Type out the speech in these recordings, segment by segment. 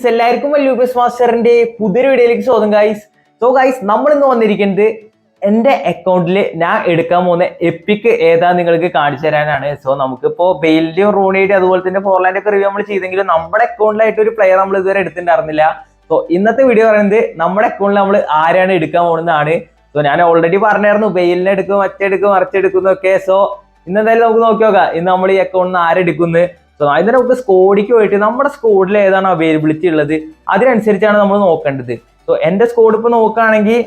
Friends എല്ലാവർക്കും Lucas മാസ്റ്ററിന്റെ പുതിയൊരു വീഡിയോയിലേക്ക് സ്വാഗതം ഗൈസ് സോ ഗൈസ് നമ്മൾ ഇന്ന് വന്നിരിക്കുന്നത് എന്റെ അക്കൗണ്ടിൽ ഞാൻ എടുക്കാൻ പോകുന്ന എപ്പിക്ക് ഏതാ നിങ്ങൾക്ക് കാണിച്ചു തരാനാണ്. സോ നമുക്കിപ്പോ ബെയിലിന്റെയും റൂണിയുടെയും അതുപോലെ തന്നെ ഫോർലാൻഡ് ഒക്കെ റിവ്യൂ നമ്മൾ ചെയ്തെങ്കിലും നമ്മുടെ അക്കൗണ്ടിലായിട്ട് ഒരു പ്ലെയർ നമ്മൾ ഇതുവരെ എടുത്തിട്ടുണ്ടായിരുന്നില്ല. സോ ഇന്നത്തെ വീഡിയോ പറയുന്നത് നമ്മുടെ അക്കൗണ്ടിൽ നമ്മൾ ആരാണ് എടുക്കാൻ പോകുന്നതാണ്. സോ ഞാൻ ഓൾറെഡി പറഞ്ഞായിരുന്നു ബെയിലിനെ എടുക്കും മറ്റെടുക്കും മറിച്ചെടുക്കുന്നൊക്കെ സോ ഇന്ന് എന്തായാലും നമുക്ക് നോക്കി നോക്കാം ഇന്ന് നമ്മൾ ഈ അക്കൗണ്ടിൽ നിന്ന് ആരെടുക്കുന്നു സോ അതിന് നമുക്ക് സ്കോഡിക്ക് പോയിട്ട് നമ്മുടെ സ്കോഡിൽ ഏതാണ് അവൈലബിലിറ്റി ഉള്ളത്? അതിനനുസരിച്ചാണ് നമ്മൾ നോക്കേണ്ടത്. സോ എന്റെ സ്കോഡ് ഇപ്പൊ നോക്കുകയാണെങ്കിൽ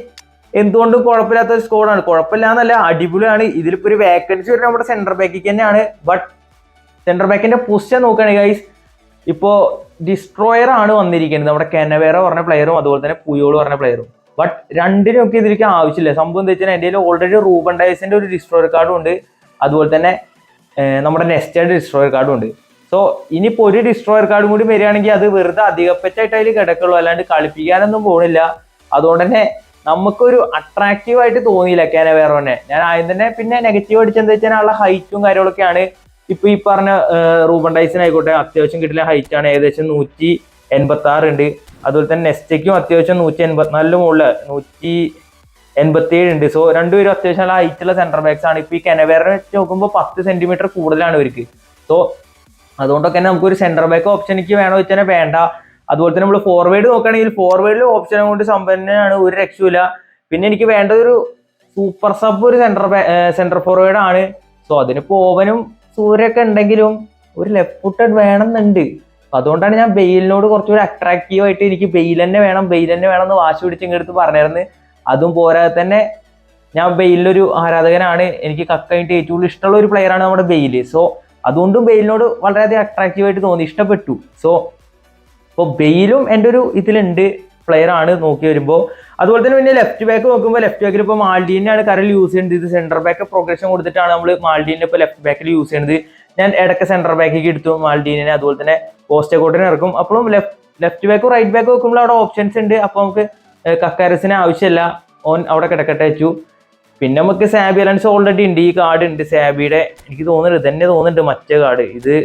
എന്തുകൊണ്ടും കുഴപ്പമില്ലാത്ത ഒരു സ്കോഡാണ് കുഴപ്പമില്ല എന്നല്ല അടിപൊളിയാണ്. ഇതിലിപ്പോ ഒരു വേക്കൻസി വരുന്നത് നമ്മുടെ സെന്റർ ബാക്കിക്ക് തന്നെയാണ്. ബട്ട് സെന്റർ ബാക്കിന്റെ പൊസിഷൻ നോക്കുകയാണെങ്കിൽ ഗൈസ് ഇപ്പോ ഡിസ്ട്രോയർ ആണ് വന്നിരിക്കുന്നത്. നമ്മുടെ കെനവേറ പറഞ്ഞ പ്ലെയറും അതുപോലെ തന്നെ പുയോൾ പറഞ്ഞ പ്ലെയറും ബട്ട് രണ്ടിനൊക്കെ ഇതിലേക്ക് ആവശ്യമില്ല. സംഭവം എന്താ വെച്ചാൽ എന്റെ ഓൾറെഡി റൂബൻ ഡയസിന്റെ ഒരു ഡിസ്ട്രോയർ കാർഡും ഉണ്ട്. അതുപോലെ തന്നെ നമ്മുടെ നെസ്റ്റേഡ് ഡിസ്ട്രോയർ കാർഡും ഉണ്ട്. സോ ഇനിയിപ്പോ ഒരു ഡിസ്ട്രോയർ കാർഡും കൂടി വരികയാണെങ്കിൽ അത് വെറുതെ അധികപ്പറ്റായിട്ട് അതിൽ കിടക്കുള്ളൂ. അല്ലാണ്ട് കളിപ്പിക്കാനൊന്നും പോണില്ല. അതുകൊണ്ട് തന്നെ നമുക്കൊരു അട്രാക്റ്റീവ് ആയിട്ട് തോന്നിയില്ല കാനവേറോനെ ഞാൻ ആദ്യം തന്നെ പിന്നെ നെഗറ്റീവ് അടിച്ചെന്താ വെച്ചാൽ ആളുടെ ഹൈറ്റും കാര്യങ്ങളൊക്കെയാണ്. ഇപ്പൊ ഈ പറഞ്ഞ റൂബൻ ഡൈസിനായിക്കോട്ടെ അത്യാവശ്യം കിട്ടില്ല ഹൈറ്റ് ആണ് ഏകദേശം നൂറ്റി എൺപത്തി ആറ് ഉണ്ട്. അതുപോലെ തന്നെ നെസ്റ്റയ്ക്കും അത്യാവശ്യം നൂറ്റി എൺപത്തിനാലിന് മുകളിൽ നൂറ്റി എൺപത്തി ഏഴ് ഉണ്ട്. സോ രണ്ടുപേരും അത്യാവശ്യം നല്ല ഹൈറ്റുള്ള സെന്റർ ബാക്സ് ആണ്. ഇപ്പൊ ഈ കെനവേറിനെ വെച്ച് നോക്കുമ്പോൾ പത്ത് സെന്റിമീറ്റർ കൂടുതലാണ് ഇവർക്ക്. സോ അതുകൊണ്ടൊക്കെ തന്നെ നമുക്കൊരു സെന്റർ ബാക്ക് ഓപ്ഷൻ എനിക്ക് വേണോ വെച്ചാൽ വേണ്ട. അതുപോലെ തന്നെ നമ്മൾ ഫോർവേഡ് നോക്കുകയാണെങ്കിൽ ഫോർവേഡിൽ ഓപ്ഷൻ കൊണ്ട് സമ്പന്നനാണ് ഒരു രക്ഷയില്ല പിന്നെ എനിക്ക് വേണ്ട ഒരു സൂപ്പർ സബ് ഒരു സെന്റർ സെന്റർ ഫോർവേഡ് ആണ്. സോ അതിനിപ്പോ പോവനും സൂര്യൊക്കെ ഉണ്ടെങ്കിലും ഒരു ലെഫ്റ്റ് ഫുട്ടഡ് വേണമെന്നുണ്ട്. അതുകൊണ്ടാണ് ഞാൻ ബെയിലിനോട് കുറച്ചുകൂടി അട്രാക്റ്റീവ് ആയിട്ട് എനിക്ക് ബെയിൽ തന്നെ വേണം ബെയിൽ തന്നെ വേണം എന്ന് വാശി പിടിച്ച് ഇങ്ങടുത്ത് പറഞ്ഞിരുന്നു. അതും പോരാതെ തന്നെ ഞാൻ ബെയിലൊരു ആരാധകനാണ്. എനിക്ക് കക്കായിട്ട് ഏറ്റവും കൂടുതൽ ഇഷ്ടമുള്ള ഒരു പ്ലെയറാണ് നമ്മുടെ ബെയിൽ. സോ അതുകൊണ്ടും ബെയിലിനോട് വളരെയധികം അട്രാക്റ്റീവ് ആയിട്ട് തോന്നി ഇഷ്ടപ്പെട്ടു. സോ ഇപ്പോൾ ബെയിലും എന്റെ ഒരു ഇതിലുണ്ട് പ്ലെയർ ആണ് നോക്കി വരുമ്പോൾ അതുപോലെ തന്നെ പിന്നെ ലെഫ്റ്റ് ബാക്ക് നോക്കുമ്പോൾ ലെഫ്റ്റ് ബാക്കിൽ ഇപ്പോൾ മാൾഡീനെയാണ് കരൽ യൂസ് ചെയ്യുന്നത്. ഇത് സെന്റർ ബാക്ക് പ്രോഗ്രഷൻ കൊടുത്തിട്ടാണ് നമ്മൾ മാൾഡീനെ ഇപ്പോൾ ലെഫ്റ്റ് ബാക്കിൽ യൂസ് ചെയ്യുന്നത്. ഞാൻ ഇടയ്ക്ക് സെന്റർ ബാക്കിലേക്ക് എടുത്തു മാൾഡീനെ അതുപോലെ തന്നെ പോസ്റ്റ് കോട്ടിനെ ഇറക്കും. അപ്പോഴും ലെഫ്റ്റ് ലെഫ്റ്റ് ബാക്കും റൈറ്റ് ബാക്ക് നോക്കുമ്പോൾ അവിടെ ഓപ്ഷൻസ് ഉണ്ട്. അപ്പോൾ നമുക്ക് കക്കാരസിന് ആവശ്യമില്ല. ഓൻ അവിടെ കിടക്കട്ടെ വെച്ചു. പിന്നെ നമുക്ക് സാബി അലൻസ് ഓൾറെഡി ഉണ്ട്. ഈ കാർഡ് ഉണ്ട്. സാബിയുടെ എനിക്ക് തോന്നുന്നുണ്ട് തന്നെ തോന്നുന്നുണ്ട് മറ്റേ കാർഡ് ഇത്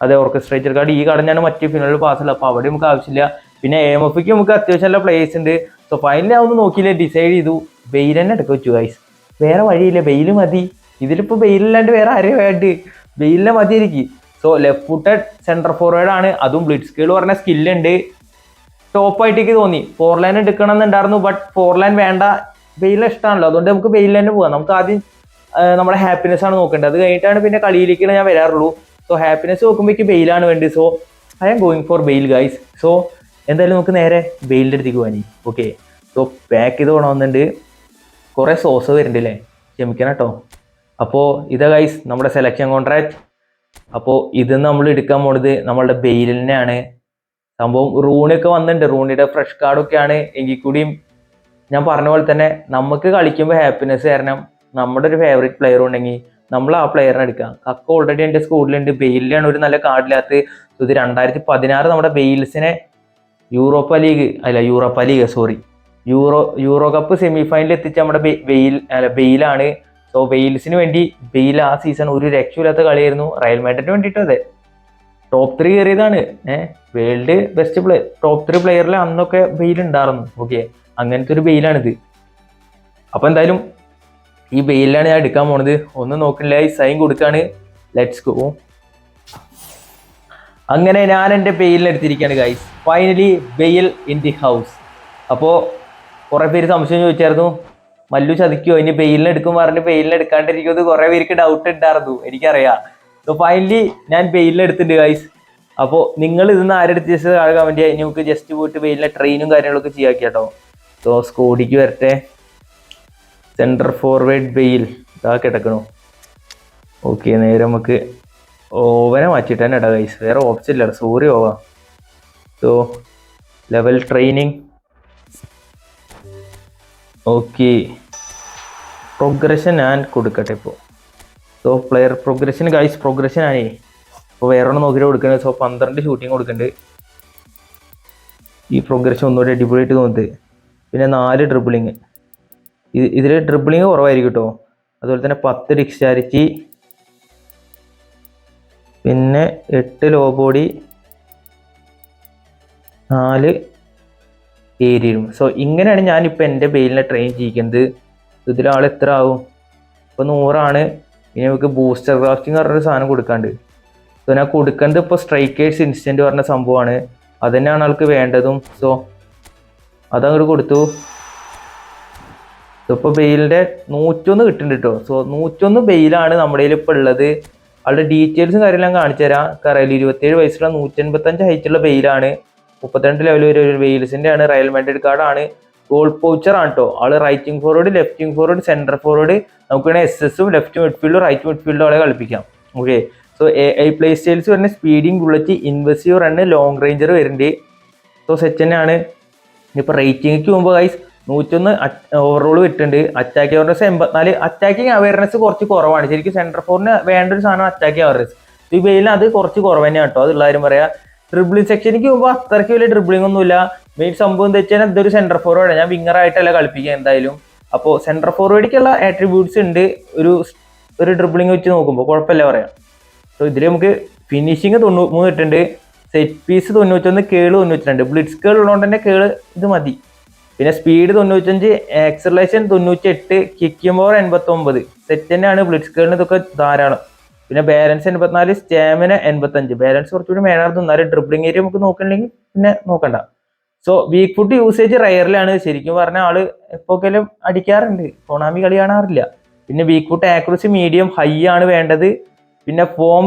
അതെ ഓർക്കസ്ട്രേറ്റർ കാർഡ് ഈ കാർഡ് ഞാൻ മറ്റേ ഫിനലിൽ പാസ്സല്ല അപ്പോൾ അവിടെ നമുക്ക് ആവശ്യമില്ല. പിന്നെ എം എഫ് നമുക്ക് അത്യാവശ്യം നല്ല പ്ലേസ് ഉണ്ട്. സോ ഫൈനലി അതൊന്നും നോക്കിയില്ല. ഡിസൈഡ് ചെയ്തു. ബെയിൽ തന്നെ എടുക്കുക വെച്ചു ഗൈസ് വേറെ വഴിയില്ല. ബെയിൽ മതി. ഇതിലിപ്പോൾ ബെയിലില്ലാണ്ട് വേറെ ആരെയും വേണ്ട? ബെയിലിനെ മതി എനിക്ക് so left footed centre forward ആണ്. അതും ബ്ലിഡ് സ്കിൽ പറഞ്ഞ സ്കില്ലുണ്ട് ടോപ്പായിട്ടേക്ക് തോന്നി. ഫോർ ലൈൻ എടുക്കണം എന്നുണ്ടായിരുന്നു ബട്ട് ഫോർ ലൈൻ വേണ്ട. ബെയിലിനെ ഇഷ്ടമാണല്ലോ അതുകൊണ്ട് നമുക്ക് വെയിലിൽ തന്നെ പോകാം. നമുക്ക് ആദ്യം നമ്മുടെ ഹാപ്പിനെസ് ആണ് നോക്കേണ്ടത്. അത് കഴിഞ്ഞിട്ടാണ് പിന്നെ കളിയിലേക്കാണ് ഞാൻ വരാറുള്ളൂ. സോ ഹാപ്പിനെസ് നോക്കുമ്പോഴേക്ക് വെയിലാണ് വേണ്ടത്. So I am going for Bale guys so എന്തായാലും നമുക്ക് നേരെ വെയിലിന്റെ അടുത്തേക്ക് പോകാനി ഓക്കെ സോ പാക്ക് ചെയ്ത് കൊണ്ടുവന്നിട്ടുണ്ട്. കുറേ സോസ് വരുന്നുണ്ട് അല്ലേ? ക്ഷമിക്കണം കേട്ടോ. അപ്പോൾ ഇതാ ഗൈസ് നമ്മുടെ സെലക്ഷൻ കോൺട്രാക്ട് അപ്പോൾ ഇത് നമ്മൾ എടുക്കാൻ പോണത് നമ്മളുടെ ബെയിലിനെയാണ് സംഭവം റൂണിയൊക്കെ വന്നിട്ടുണ്ട്. റൂണിയുടെ ഫ്രഷ് കാർഡൊക്കെയാണ് എങ്കിൽ കൂടിയും ഞാൻ പറഞ്ഞ പോലെ തന്നെ നമുക്ക് കളിക്കുമ്പോൾ ഹാപ്പിനെസ് കാരണം നമ്മുടെ ഒരു ഫേവറേറ്റ് പ്ലെയർ ഉണ്ടെങ്കിൽ നമ്മൾ ആ പ്ലെയറിനെ എടുക്കാം കക്ക ഓൾറെഡി എന്റെ സ്കൂളിലുണ്ട് ബെയിലാണ് ഒരു നല്ല കാർഡില്ലാത്ത ഇത് രണ്ടായിരത്തി പതിനാറ് നമ്മുടെ ബെയിൽസിനെ യൂറോപ്പ ലീഗ് അല്ല Europa league sorry euro euro cup semi ഫൈനലിൽ എത്തിച്ച നമ്മുടെ ബെയിൽ അല്ല ബെയിലാണ്. സോ വെയിൽസിന് വേണ്ടി ബെയിൽ ആ സീസൺ ഒരു രക്ഷയില്ലാത്ത കളിയായിരുന്നു. റയൽ മാഡ്രിഡിന് വേണ്ടിയിട്ട് അതെ. ടോപ്പ് ത്രീ കയറിയതാണ്. ഏഹ് world best play top three പ്ലെയറിൽ അന്നൊക്കെ ബെയിൽ ഉണ്ടായിരുന്നു. ഓക്കെ അങ്ങനത്തെ ഒരു ബെയിലാണിത് അപ്പൊ എന്തായാലും ഈ ബെയിലാണ് ഞാൻ എടുക്കാൻ പോണത്. ഒന്ന് നോക്കില്ല ഈ സൈൻ കൊടുക്കാണ്. ലെറ്റ്സ് ഗോ അങ്ങനെ ഞാൻ എന്റെ ബെയിലിനെടുത്തിരിക്കുകയാണ് guys finally Bale in the house അപ്പോൾ കുറേ പേര് സംശയം ചോദിച്ചായിരുന്നു മല്ലു ചതിക്കോ ഇനി ബെയിലിനെടുക്കും പറഞ്ഞ് ബെയിലിന് എടുക്കാണ്ടിരിക്കുമെന്ന് കുറേ പേർക്ക് ഡൗട്ട് ഉണ്ടായിരുന്നു എനിക്കറിയാം. അപ്പോൾ ഫൈനലി ഞാൻ ബെയിലിനെടുത്തിട്ടുണ്ട് ഗൈസ് അപ്പോൾ നിങ്ങൾ ഇതിന്ന് ആരെടുത്ത് ജസ്റ്റ് താഴെ കമന്റ് ഇനി നമുക്ക് ജസ്റ്റ് പോയിട്ട് ബെയിലിലെ ട്രെയിനും കാര്യങ്ങളൊക്കെ ചെയ്യാക്കി കേട്ടോ. സോ സ്കോഡിക്ക് വരട്ടെ. സെന്റർ ഫോർവേഡ് ബെയിൽ ഇതാ കിടക്കണു. ഓക്കെ നേരെ നമുക്ക് ഓവനെ മാറ്റിയിട്ട് ഇടാം ഗൈസ് വേറെ ഓപ്ഷൻ ഇല്ല sorry ഓവ. So level training okay progression ഞാൻ കൊടുക്കട്ടെ ഇപ്പോൾ so player progression guys progression ആണേ അപ്പോൾ വേറെ ഒന്ന് നോക്കിയിട്ട് കൊടുക്കുന്നത് സോ പന്ത്രണ്ട് ഷൂട്ടിങ് കൊടുക്കുന്നുണ്ട് ഈ പ്രോഗ്രഷൻ ഒന്നുകൂടി അടിപൊളിയായിട്ട് തോന്നുന്നത് പിന്നെ നാല് ഡ്രിബിളിങ് ഇത് ഇതിൽ ഡ്രിബിളിങ് കുറവായിരിക്കും കേട്ടോ. അതുപോലെ തന്നെ പത്ത് ഡിക്സ്റ്റാരിറ്റി പിന്നെ എട്ട് ലോ ബോഡി നാല് ഏരിയയും സോ ഇങ്ങനെയാണ് ഞാനിപ്പോൾ എന്റെ ബെയിലിനെ ട്രെയിൻ ചെയ്യിക്കുന്നത്. ഇതിലാൾ എത്ര ആവും? ഇപ്പോൾ നൂറാണ്. ഇനി നമുക്ക് ബൂസ്റ്റർ ക്രാഫ്റ്റിംഗ് പറഞ്ഞൊരു സാധനം കൊടുക്കാണ്ട്. സോ ഞാൻ കൊടുക്കുന്നത് ഇപ്പോൾ സ്ട്രൈക്കേഴ്സ് ഇൻസ്റ്റന്റ് പറഞ്ഞ സംഭവമാണ്. അത് തന്നെയാണ് ആൾക്ക് വേണ്ടതും. സോ അതങ്ങോട്ട് കൊടുത്തു. ഇപ്പോൾ ബെയിലിന്റെ നൂറ്റൊന്ന് കിട്ടുന്നുണ്ട് കേട്ടോ സോ നൂറ്റൊന്ന് ബെയിലാണ് നമ്മുടെ കയ്യിൽ ഇപ്പോൾ ഉള്ളത് ആളുടെ ഡീറ്റെയിൽസും കാര്യമെല്ലാം കാണിച്ചു തരാം. കറയിൽ ഇരുപത്തേഴ് വയസ്സുള്ള നൂറ്റൻപത്തഞ്ച് ഹൈറ്റുള്ള ബെയിലാണ് മുപ്പത്തിരണ്ട് ലെവൽ വരെ ഒരു വെയിൽസിന്റെ ആണ്. റയൽ മാഡ്രിഡ് കാർഡാണ് ഗോൾ പൗച്ചർ ആണ് കേട്ടോ ആൾ right wing forward left wing forward centre forward നമുക്ക് വേണേൽ എസ് എസും ലെഫ്റ്റ് മിഡ്ഫീൽഡും റൈറ്റ് മിഡ്ഫീൽഡും ആളെ കളിപ്പിക്കാം. Okay so A I play styles വരുന്ന speeding bullet incisive run long ranger വരുന്നുണ്ട്. സോ സെറ്റ് തന്നെയാണ്. ഇപ്പൊ റേറ്റിംഗ് പോകുമ്പോൾ ഗൈസ് നൂറ്റൊന്ന് ഓവറോൾ വിട്ടുണ്ട് അറ്റാക്കിംഗ് അവയർനെസ് എൺപത്തിനാല്. അറ്റാക്കിംഗ് അവയർനെസ് കുറച്ച് കുറവാണ്. ശരിക്കും സെന്റർ ഫോറിന് വേണ്ട ഒരു സാധനം അറ്റാക്കിംഗ് അവയർനെസ് ദുബൈയിൽ അത് കുറച്ച് കുറവ് തന്നെയാണ് കേട്ടോ. അതുള്ള കാര്യം പറയാം. ഡ്രിബ്ലിംഗ് സെക്ഷനിക്ക് പോകുമ്പോൾ അത്രയ്ക്ക് വലിയ ഡ്രിബ്ലിംഗ് ഒന്നുമില്ല. മെയിൻ സംഭവം എന്താ വെച്ചാൽ ഇതൊരു സെന്റർ ഫോർവേഡ് ഞാൻ വിങ്ങർ ആയിട്ടല്ല കളിപ്പിക്കുക എന്തായാലും. അപ്പോൾ സെന്റർ ഫോർവേഡിക്കുള്ള ആട്രിബ്യൂട്ട്സ് ഉണ്ട്. ഒരു ഒരു ഡ്രിബ്ലിംഗ് വെച്ച് നോക്കുമ്പോൾ കുഴപ്പമില്ല പറയാം. സോ ഇതിൽ നമുക്ക് ഫിനിഷിങ് തൊണ്ണൂറ്റി മൂന്ന് ഇട്ടുണ്ട് സെറ്റ് പീസ് തൊണ്ണൂറ്റൊന്ന് കേൾ തൊണ്ണൂറ്റിരണ്ട്. ബ്ലിറ്റ്സ് കേൾ ഉള്ളതുകൊണ്ട് തന്നെ കേൾ ഇത് മതി. പിന്നെ സ്പീഡ് തൊണ്ണൂറ്റഞ്ച് ആക്സലേഷൻ തൊണ്ണൂറ്റി എട്ട് കിക്കും പവർ എൺപത്തൊമ്പത്. സെറ്റ് തന്നെയാണ് ബ്ലിറ്റ്സ് കേളിന് ഇതൊക്കെ ധാരാളം. പിന്നെ ബാലൻസ് എൺപത്തിനാല് സ്റ്റാമിന എൺപത്തഞ്ച് ബാലൻസ് കുറച്ചുകൂടി മേലാർന്നു എന്നാലും ഡ്രിബ്ലിംഗ് ഏരിയ നമുക്ക് നോക്കണമെങ്കിൽ പിന്നെ നോക്കണ്ട. സോ വീക്ക് ഫുഡ് യൂസേജ് റയറിലാണ് ശരിക്കും പറഞ്ഞ ആൾ എപ്പോക്കെല്ലാം അടിക്കാറുണ്ട്. കൊണാമി കളി കാണാറില്ല. പിന്നെ weak foot accuracy medium high ആണ് വേണ്ടത്. പിന്നെ ഫോം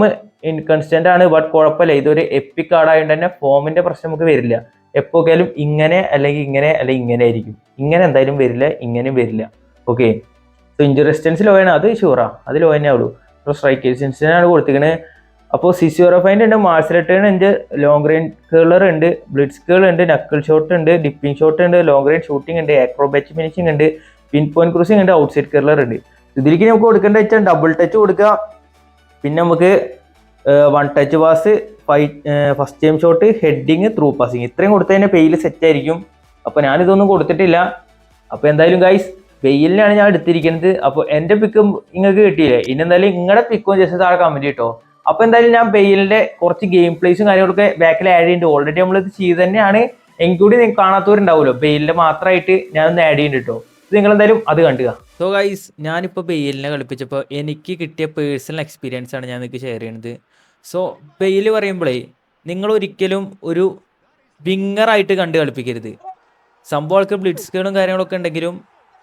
ഇൻകൺസ്റ്റന്റ് ആണ് ബട്ട് കുഴപ്പമില്ല. ഇതൊരു എപ്പിക് കാർഡായതുകൊണ്ട് തന്നെ ഫോമിന്റെ പ്രശ്നം നമുക്ക് വരില്ല. എപ്പോഴെങ്കിലും ഇങ്ങനെ അല്ലെങ്കിൽ ഇങ്ങനെ അല്ലെങ്കിൽ ഇങ്ങനെ ആയിരിക്കും. ഇങ്ങനെ എന്തായാലും വരില്ല ഇങ്ങനെയും വരില്ല. Okay so injury resistance low ആണ്. അത് ഷുവറാ അത് ലോ തന്നെ ഉള്ളൂ അപ്പോൾ സ്ട്രൈക്ക് റെസിസ്റ്റൻസിനാണ് കൊടുത്തിരിക്കുന്നത് അപ്പോൾ സിസിയോറഫൈന്റെ ഉണ്ട് മാർസ് റിട്ടേൺ ഉണ്ട് ലോങ് റേഞ്ച് കേളർ ഉണ്ട് ബ്ലിഡ്സ് കേൾ ഉണ്ട് നക്കിൾ ഷോട്ട് ഉണ്ട് ഡിപ്പിംഗ് ഷോട്ട് ഉണ്ട് ലോങ് റേഞ്ച് ഷൂട്ടിംഗ് ഉണ്ട് ആക്രോബാച്ച് ഫിനിഷിംഗ് ഉണ്ട് പിൻ പോയിന്റ് ക്രൂസിംഗ് ഉണ്ട് ഔട്ട് സൈഡ് കേളർ ഉണ്ട്. ഇതിലേക്ക് നമുക്ക് കൊടുക്കേണ്ട വെച്ചാൽ ഡബിൾ ടച്ച് കൊടുക്കുക. പിന്നെ നമുക്ക് one touch pass first time shot heading through passing ഇത്രയും കൊടുത്തതിന്റെ പെയിൽ സെറ്റ് ആയിരിക്കും. അപ്പോൾ ഞാനിതൊന്നും കൊടുത്തിട്ടില്ല. അപ്പോൾ എന്തായാലും ഗൈസ് വെയിലിനാണ് ഞാൻ എടുത്തിരിക്കുന്നത്. അപ്പോൾ എന്റെ പിക്കും നിങ്ങൾക്ക് കിട്ടിയില്ലേ? ഇനി എന്തായാലും നിങ്ങളുടെ പിക്കും ജസ്റ്റ് താഴെ കമന്റ് കിട്ടോ അപ്പോൾ എന്തായാലും ഞാൻ ബെയിലിന്റെ കുറച്ച് ഗെയിം പ്ലേസും കാര്യങ്ങളൊക്കെ ബാക്കിൽ ആഡ് ചെയ്യുന്നുണ്ട് ഓൾറെഡി നമ്മളിത് ചെയ്ത് തന്നെയാണ്. എങ്കിൽ കൂടി നിങ്ങൾക്ക് കാണാത്തവരുണ്ടാവുമല്ലോ. ബെയിലിന്റെ മാത്രമായിട്ട് ഞാനൊന്ന് ആഡ് ചെയ്യുന്നുണ്ട് കേട്ടോ ഇത് നിങ്ങൾ എന്തായാലും അത് കണ്ടുക. സോ ഗൈസ് ഞാനിപ്പോൾ ബെയിലിനെ കളിപ്പിച്ചപ്പോൾ എനിക്ക് കിട്ടിയ പേഴ്സണൽ എക്സ്പീരിയൻസ് ആണ് ഞാൻ നിങ്ങൾക്ക് ഷെയർ ചെയ്യുന്നത് സോ ബെയിൽ പറയുമ്പോഴേ നിങ്ങൾ ഒരിക്കലും ഒരു വിങ്ങറായിട്ട് കണ്ട് കളിപ്പിക്കരുത്. സംഭവം ആൾക്ക് ബ്ലിഡ്സ് കേണും കാര്യങ്ങളൊക്കെ ഉണ്ടെങ്കിലും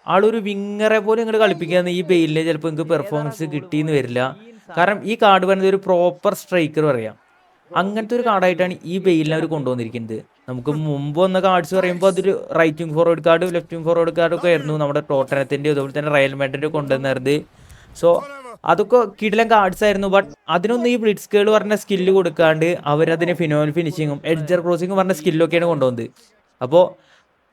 ആളൊരു വിങ്ങറെ പോലെ നിങ്ങൾ കളിപ്പിക്കാന്ന് ഈ ബെയിലിനെ ചിലപ്പോൾ നിങ്ങൾക്ക് പെർഫോമൻസ് കിട്ടിയെന്ന് വരില്ല. കാരണം ഈ കാർഡ് പറയുന്നത് ഒരു പ്രോപ്പർ സ്ട്രൈക്കർ പറയാം. അങ്ങനത്തെ ഒരു കാർഡായിട്ടാണ് ഈ ബെയിലിനെ അവർ കൊണ്ടുവന്നിരിക്കുന്നത്. നമുക്ക് മുമ്പ് വന്ന കാർഡ്സ് പറയുമ്പോൾ അതൊരു right wing forward card left wing forward card ഒക്കെ ആയിരുന്നു നമ്മുടെ ടോട്ടനത്തിന്റെ അതുപോലെ തന്നെ റയൽ മാഡ്രിഡ് കൊണ്ടുവന്നത്. സോ അതൊക്കെ കിടിലം കാർഡ്സ് ആയിരുന്നു ബട്ട് അതിനൊന്നും ഈ ബ്ലിഡ്സ് കേൾ പറഞ്ഞ സ്കില്ല് കൊടുക്കാണ്ട് അവരതിന് ഫിനോൽ ഫിനിഷിങ്ങും എഡ്ജർ ക്രോസിങ്ങും പറഞ്ഞ സ്കില്ലൊക്കെയാണ് കൊണ്ടുവന്നത്. അപ്പോൾ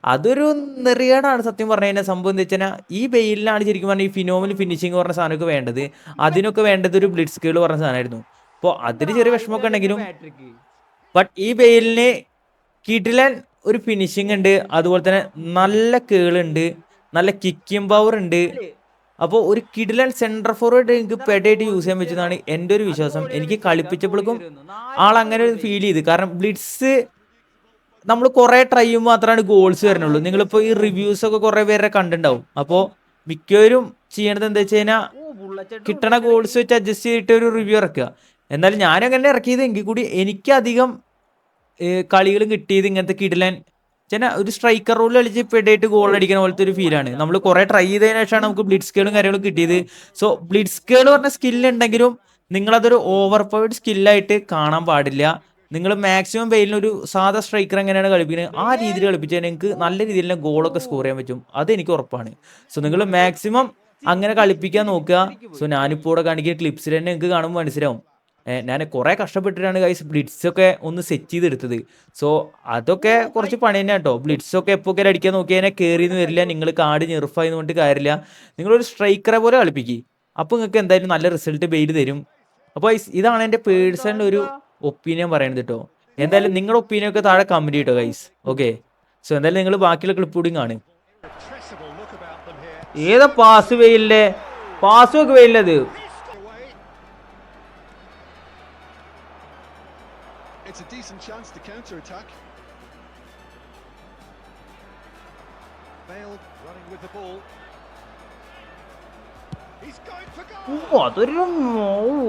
അതൊരു നെറിയാടാണ് സത്യം പറഞ്ഞു കഴിഞ്ഞാൽ. സംഭവം എന്താ വെച്ചാൽ ഈ ബെയിലിനാണ് ശരിക്കും പറഞ്ഞാൽ ഈ ഫിനോമിൽ ഫിനിഷിങ് പറഞ്ഞ സാധനമൊക്കെ വേണ്ടത്. അതിനൊക്കെ വേണ്ടത് ഒരു ബ്ലിഡ് സ്കേൾ പറഞ്ഞ സാധനമായിരുന്നു. അപ്പോൾ അതിന് ചെറിയ വിഷമമൊക്കെ ഉണ്ടെങ്കിലും ബട്ട് ഈ ബെയിലിന് കിടിലൻ ഒരു ഫിനിഷിംഗ് ഉണ്ട്. അതുപോലെ തന്നെ നല്ല കേളുണ്ട് നല്ല കിക്കിംഗ് പവർ ഉണ്ട്. അപ്പോൾ ഒരു കിടിലൻ സെൻട്രൽ ഫോർവേഡ് എനിക്ക് പെടേറ്റ് യൂസ് ചെയ്യാൻ പറ്റുന്നതാണ് എന്റെ ഒരു വിശ്വാസം. എനിക്ക് കളിപ്പിച്ചപ്പോഴേക്കും ആൾ അങ്ങനെ ഒരു ഫീൽ ചെയ്ത്. കാരണം ബ്ലിഡ്സ് നമ്മൾ കുറേ ട്രൈ ചെയ്യുമ്പോൾ മാത്രമാണ് ഗോൾസ് വരുന്നുള്ളൂ നിങ്ങളിപ്പോൾ ഈ റിവ്യൂസ് ഒക്കെ കുറേ പേരെ കണ്ടിട്ടുണ്ടാവും അപ്പോൾ മിക്കവരും ചെയ്യണത് എന്താ വെച്ച് കഴിഞ്ഞാൽ കിട്ടണ ഗോൾസ് വെച്ച് അഡ്ജസ്റ്റ് ചെയ്തിട്ട് ഒരു റിവ്യൂ ഇറക്കുക. എന്നാലും ഞാനങ്ങനെ ഇറക്കിയത് എങ്കിൽ കൂടി എനിക്കധികം കളികളും കിട്ടിയത് ഇങ്ങനത്തെ കിടിലൻ ചില ഒരു സ്ട്രൈക്കർ റോൾ കളിച്ച് പെടായിട്ട് ഗോൾ അടിക്കുന്ന പോലത്തെ ഒരു ഫീലാണ് നമ്മൾ കുറെ ട്രൈ ചെയ്തതിനു ശേഷമാണ് നമുക്ക് ബ്ലിഡ് സ്കേളും കാര്യങ്ങളും കിട്ടിയത്. സോ ബ്ലിഡ് സ്കേൾ പറഞ്ഞ സ്കില്ല് ഉണ്ടെങ്കിലും നിങ്ങളതൊരു ഓവർ പവേഡ് സ്കില്ലായിട്ട് കാണാൻ പാടില്ല. നിങ്ങൾ മാക്സിമം വെയിലിന് ഒരു സാധാ സ്ട്രൈക്കർ എങ്ങനെയാണ് കളിപ്പിക്കുന്നത് ആ രീതിയിൽ കളിപ്പിച്ചാൽ നിങ്ങൾക്ക് നല്ല രീതിയിൽ തന്നെ ഗോളൊക്കെ സ്കോർ ചെയ്യാൻ പറ്റും. അത് എനിക്ക് ഉറപ്പാണ്. സോ നിങ്ങൾ മാക്സിമം അങ്ങനെ കളിപ്പിക്കാൻ നോക്കുക. സോ ഞാനിപ്പോൾ ഇവിടെ കാണിക്കുന്ന ക്ലിപ്സിൽ തന്നെ നിങ്ങൾക്ക് കാണുമ്പോൾ മനസ്സിലാവും. ഞാൻ കുറേ കഷ്ടപ്പെട്ടിട്ടാണ് ഗൈസ് ബ്ലിറ്റ്സ് ഒക്കെ ഒന്ന് സെറ്റ് ചെയ്തെടുത്തത്. സോ അതൊക്കെ കുറച്ച് പണി തന്നെ കേട്ടോ ബ്ലിറ്റ്സ് ഒക്കെ എപ്പോൾ അടിക്കാൻ നോക്കിയാൽ കയറിയെന്ന് വരില്ല നിങ്ങൾ കാട് ഞെറുഫായി കൊണ്ട് കാര്യമില്ല. നിങ്ങളൊരു സ്ട്രൈക്കറെ പോലെ കളിപ്പിക്കി. അപ്പോൾ നിങ്ങൾക്ക് എന്തായാലും നല്ല റിസൾട്ട് ബെയിൽ തരും. അപ്പോൾ ഇതാണ് എന്റെ പേഴ്സണൽ ഒരു ഒപ്പീനിയൻ പറയുന്നത് കേട്ടോ എന്തായാലും നിങ്ങളുടെ ഒപ്പീനിയൻ ഒക്കെ താഴെ കമന്റ് ചെയ്യട്ടോ ഗൈസ് ഓക്കെ സോ എന്തായാലും നിങ്ങൾ ബാക്കിയുള്ള ക്ലിപ്പ് കൂടി കാണും. ഏതാ പാസ് വെയിലെ പാസ് ഒക്കെ വെയില്ലത് going for ഓ, goal. അതൊരു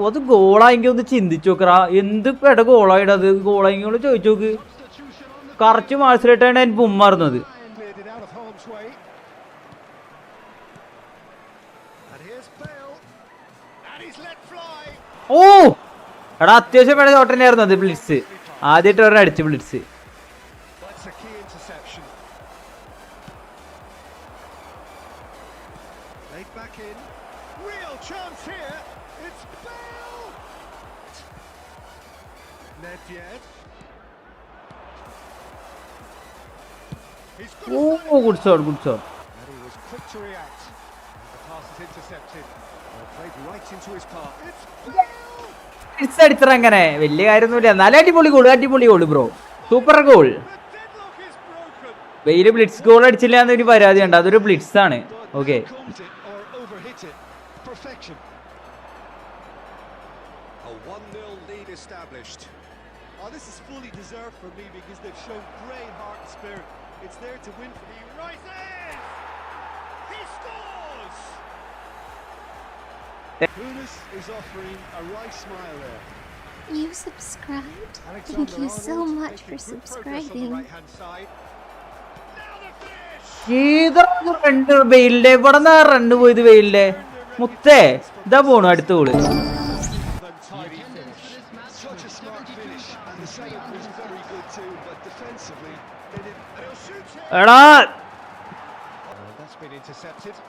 അത് ഗോളായെങ്കിൽ ഒന്ന് ചിന്തിച്ചു നോക്കറാ എന്ത് പെട ഗോളായിട്ട് അത്? ഗോളായെങ്കിൽ ഒന്ന് ചോദിച്ചു നോക്ക്. കറച്ച് മത്സരമായിട്ടാണ് എനിക്ക് fly. ഓ എടാ അത്യാവശ്യം വേണ്ട ഷോട്ട് തന്നെയായിരുന്നു അത് ബ്ലിറ്റ്സ് ആദ്യമായിട്ട് ഒരെണ്ണം അടിച്ചു blitz That's a key interception. Laid back in. Real chance here. It's Bale. Nedved. He's got oh a flag. Good shot good shot And he was quick to react. The pass is intercepted. Well, played right into his path. It's അടിച്ചടിച്ചത് അങ്ങനെ. വലിയ കാര്യൊന്നുമില്ല നല്ല അടിപൊളി goal അടിപൊളി goal bro super goal Bale blitz goal അടിച്ചില്ല എന്നൊരു പരാതി ഉണ്ട് അതൊരു ബ്ലിറ്റ്സ് ആണ്. Okay oh You is offering a you so there. much for subscribing. Run വെയിലിന്റെ ഇവിടെ നിന്നാ റണ്ണ് പോയത് വെയിലിന്റെ മുത്തേ ഇതാ പോണു അടുത്ത ഗോൾ Then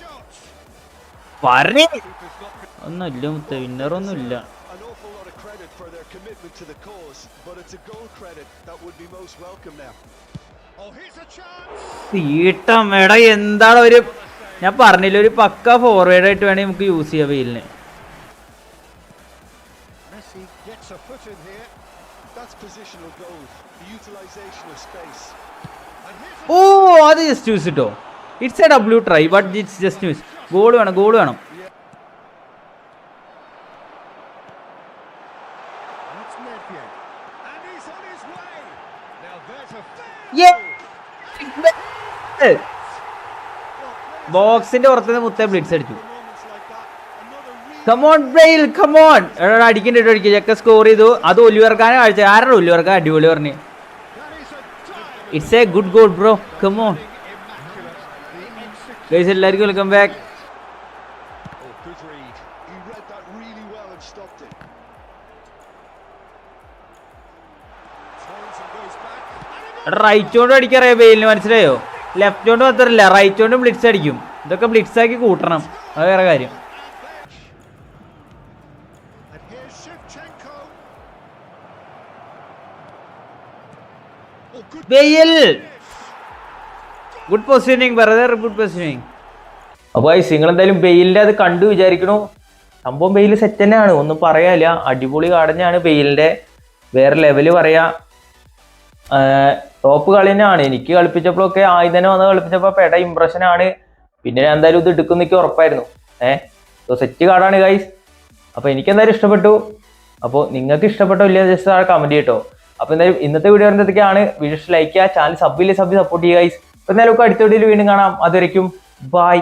shot. പറഞ്ഞേ Keeper's not ഒന്നുമില്ല മുത്തേ വിന്നറൊന്നുമില്ല An awful lot of credit for their commitment to the cause, but it's a goal credit that would be most welcome now. തീട്ടം എടാ എന്താണ് ഒരു ഞാൻ പറഞ്ഞില്ല ഒരു പക്ക ഫോർവേഡ് ആയിട്ട് വേണേ നമുക്ക് യൂസ് ചെയ്യാം വെയിലിന് ഓ അത് ജസ്റ്റ് യൂസ് കിട്ടോ it's a W try but it's just use goal വേണം ഗോൾ വേണം. Goal. ബോക്സിന്റെ പുറത്തുനിന്ന് മുത്തേ ബ്ലിറ്റ്സ് അടിച്ചു. കമോൺ ബ്രെയിൽ കമോൺ എടാ അടിക്കണ്ട അടിക്കുക ചെക്ക സ്കോർ ചെയ്തു. അത് ഒലിവർക്കാനെ കാഴ്ച. ആരാണ് ഒലിവർക്കാൻ അടിപൊളി പറഞ്ഞു. It's a good goal bro come on എല്ലാവർക്കും വെൽക്കം ബാക്ക് റൈറ്റ് കൊണ്ട് അടിക്കറിയാം ബെയിലിന് മനസ്സിലായോ? ലെഫ്റ്റ് കൊണ്ട് മാത്രമല്ല റൈറ്റ് കൊണ്ടും ബ്ലിറ്റ്സ് അടിക്കും ഇതൊക്കെ ബ്ലിറ്റ്സ് ആക്കി കൂട്ടണം. അത് വേറെ കാര്യം. ബെയിൽ. ഗുഡ് ഗുഡ് പൊസിഷനിങ് അപ്പൊ guys, നിങ്ങൾ എന്തായാലും ബെയിലിന്റെ അത് കണ്ടു വിചാരിക്കണു. സംഭവം ബെയിൽ സെറ്റ് തന്നെയാണ്. ഒന്നും പറയാനില്ല അടിപൊളി കാടഞ്ഞാണ് ബെയിലിന്റെ വേറെ ലെവൽ പറയാ. ടോപ്പ് കളി തന്നെയാണ് എനിക്ക് കളിപ്പിച്ചപ്പോഴൊക്കെ ആദ്യം തന്നെ വന്ന് കളിപ്പിച്ചപ്പോൾ പെട ഇമ്പ്രഷൻ ആണ്. പിന്നെ ഞാൻ എന്തായാലും ഇത് എടുക്കും എനിക്ക് ഉറപ്പായിരുന്നു. ഏഹ് സെറ്റ് കാർഡാണ് ഗൈസ് അപ്പോൾ എനിക്ക് എന്തായാലും ഇഷ്ടപ്പെട്ടു. അപ്പോൾ നിങ്ങൾക്ക് ഇഷ്ടപ്പെട്ടോ ഇല്ല ജസ്റ്റ് ആ കമന്റ് ചെയ്യട്ടോ. അപ്പോൾ എന്തായാലും ഇന്നത്തെ വീഡിയോ എന്തൊക്കെയാണ് വീഡിയോ ലൈക്ക് ചെയ്യുക. ചാനൽ സബ് ഇല്ലേ സബ് സപ്പോർട്ട് ചെയ്യുക ഗൈസ് അപ്പോൾ എന്തായാലും അടുത്ത വീഡിയോയിൽ വീണ്ടും കാണാം. അതുവരെയ്ക്കും ബൈ